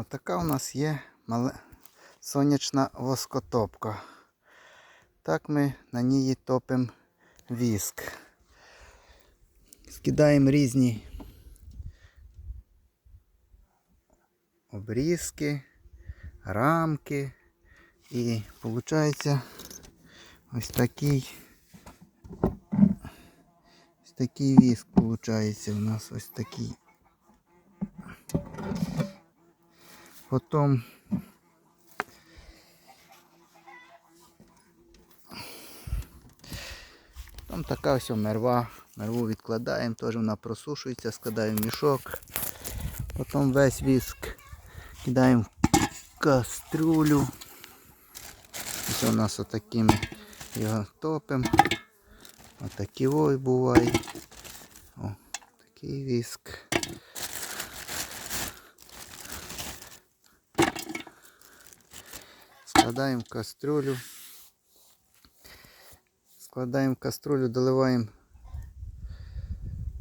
Отака у нас є сонячна воскотопка. Так ми на ній топимо віск. Скидаємо різні обрізки, рамки. І виходить ось такий ось такий віск виходить у нас ось такий. Потім там така ось мерва. Мерву відкладаємо, теж вона просушується, складаємо в мішок. Потім весь віск кидаємо в кастрюлю. Ось у нас отакими його топимо. Отакі ой бувають. О, такий віск. Складаємо в кастрюлю. Складаємо в кастрюлю, доливаємо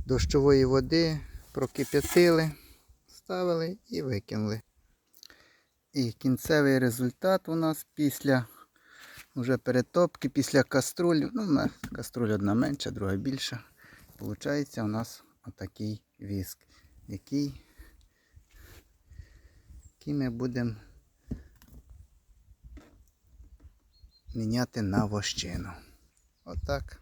дощової води, прокип'ятили, ставили і викинули. І кінцевий результат у нас після вже перетопки, після каструлі. Ну, каструля одна менша, друга більша. Получається у нас отакий віск, який, який ми будемо міняти на вощину. Отак.